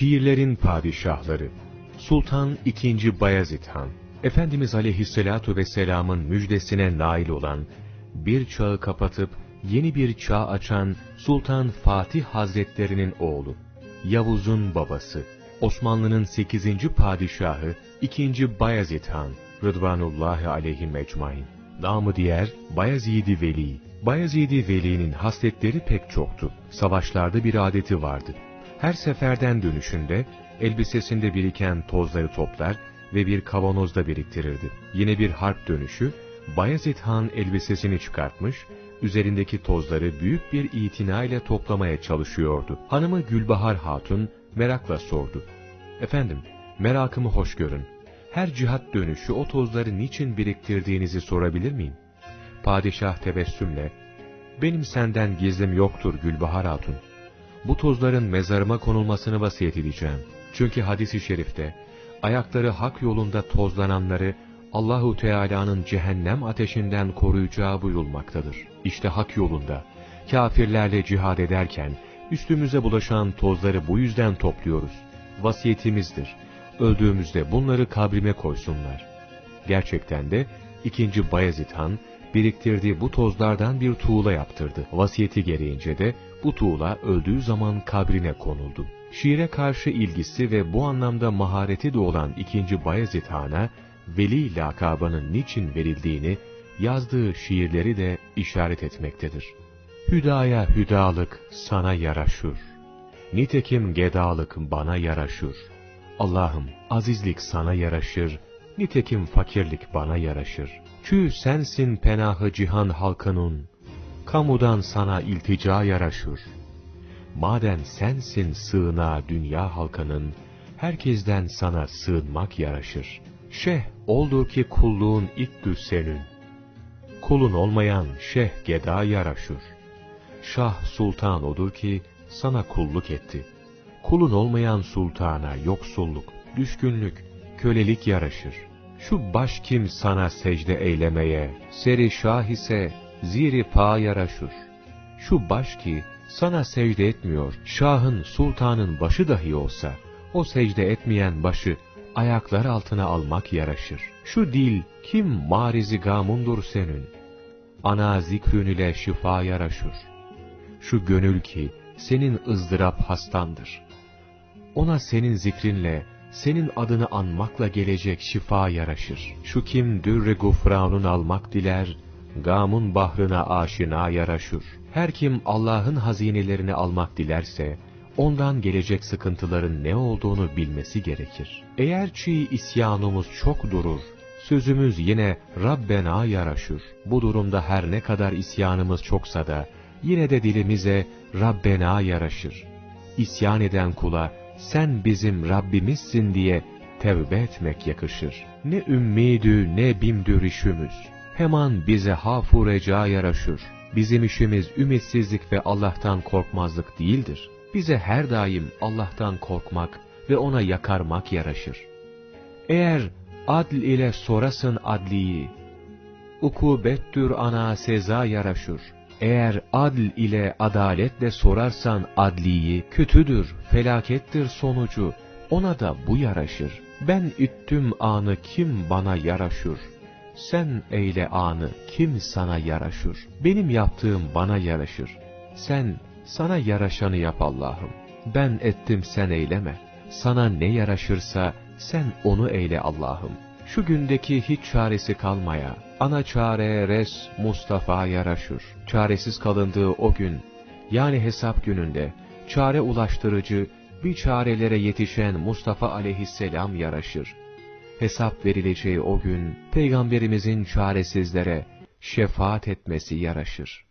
Şiirlerin Padişahları Sultan II. Bayezid Han Efendimiz Aleyhisselatu Vesselam'ın müjdesine nail olan, bir çağı kapatıp yeni bir çağ açan Sultan Fatih Hazretlerinin oğlu, Yavuz'un babası, Osmanlı'nın 8. padişahı 2. Bayezid Han, Rıdvanullahi aleyhi mecmain. Namı diğer Bayezid-i Veli. Bayezid-i Veli'nin hasletleri pek çoktu. Savaşlarda bir adeti vardı. Her seferden dönüşünde elbisesinde biriken tozları toplar ve bir kavanozda biriktirirdi. Yine bir harp dönüşü, Bayezid Han elbisesini çıkartmış, üzerindeki tozları büyük bir itina ile toplamaya çalışıyordu. Hanımı Gülbahar Hatun merakla sordu. Efendim, merakımı hoş görün. Her cihat dönüşü o tozları niçin biriktirdiğinizi sorabilir miyim? Padişah tebessümle, benim senden gizlim yoktur Gülbahar Hatun. Bu tozların mezarıma konulmasını vasiyet edeceğim. Çünkü hadis-i şerifte, ayakları hak yolunda tozlananları Allahu Teala'nın cehennem ateşinden koruyacağı buyurulmaktadır. İşte hak yolunda, kafirlerle cihad ederken, üstümüze bulaşan tozları bu yüzden topluyoruz. Vasiyetimizdir. Öldüğümüzde bunları kabrime koysunlar. Gerçekten de, ikinci Bayezid Han, biriktirdiği bu tozlardan bir tuğla yaptırdı. Vasiyeti gereğince de, bu tuğla öldüğü zaman kabrine konuldu. Şiire karşı ilgisi ve bu anlamda mahareti de olan ikinci Bayezid Han'a, Veli lakabının niçin verildiğini, yazdığı şiirleri de işaret etmektedir. Hüdaya hüdalık sana yaraşır. Nitekim gedalık bana yaraşır. Allah'ım azizlik sana yaraşır, nitekim fakirlik bana yaraşır. Kü sensin penahı cihan halkının, kamudan sana iltica yaraşır. Maden sensin sığınağı dünya halkının, herkesten sana sığınmak yaraşır. Şeh oldu ki kulluğun ittü senin. Kulun olmayan şeh geda yaraşır. Şah sultan odur ki sana kulluk etti. Kulun olmayan sultana yoksulluk, düşkünlük, kölelik yaraşır. Şu baş kim sana secde eylemeye, seri şah ise ziri pa yaraşır. Şu baş ki sana secde etmiyor, şahın, sultanın başı dahi olsa, o secde etmeyen başı ayaklar altına almak yaraşır. Şu dil kim marizi gamundur senin, ana zikrün ile şifa yaraşır. Şu gönül ki senin ızdırap hastandır. Ona senin zikrinle, senin adını anmakla gelecek şifa yaraşır. Şu kim dürre gufranun almak diler, gamun bahrına aşina yaraşır. Her kim Allah'ın hazinelerini almak dilerse, ondan gelecek sıkıntıların ne olduğunu bilmesi gerekir. Eğer çiğ isyanımız çok durur, sözümüz yine Rabbena yaraşır. Bu durumda her ne kadar isyanımız çoksa da, yine de dilimize Rabbena yaraşır. İsyan eden kula, sen bizim Rabbimizsin diye tevbe etmek yakışır. Ne ümmidü ne bimdür işimiz. Hemen bize hafu reca yaraşır. Bizim işimiz ümitsizlik ve Allah'tan korkmazlık değildir. Bize her daim Allah'tan korkmak ve ona yakarmak yaraşır. Eğer adl ile sorasın adliyi, ukubettür ana seza yaraşır. Eğer adl ile adaletle sorarsan adliyi, kötüdür, felakettir sonucu, ona da bu yaraşır. Ben üttüm anı kim bana yaraşır? Sen eyle anı kim sana yaraşır? Benim yaptığım bana yaraşır. Sen, sana yaraşanı yap Allah'ım. Ben ettim sen eyleme. Sana ne yaraşırsa sen onu eyle Allah'ım. Şu gündeki hiç çaresi kalmaya, ana çare res Mustafa yaraşır. Çaresiz kalındığı o gün, yani hesap gününde, çare ulaştırıcı, bir çarelere yetişen Mustafa aleyhisselam yaraşır. Hesap verileceği o gün, Peygamberimizin çaresizlere şefaat etmesi yaraşır.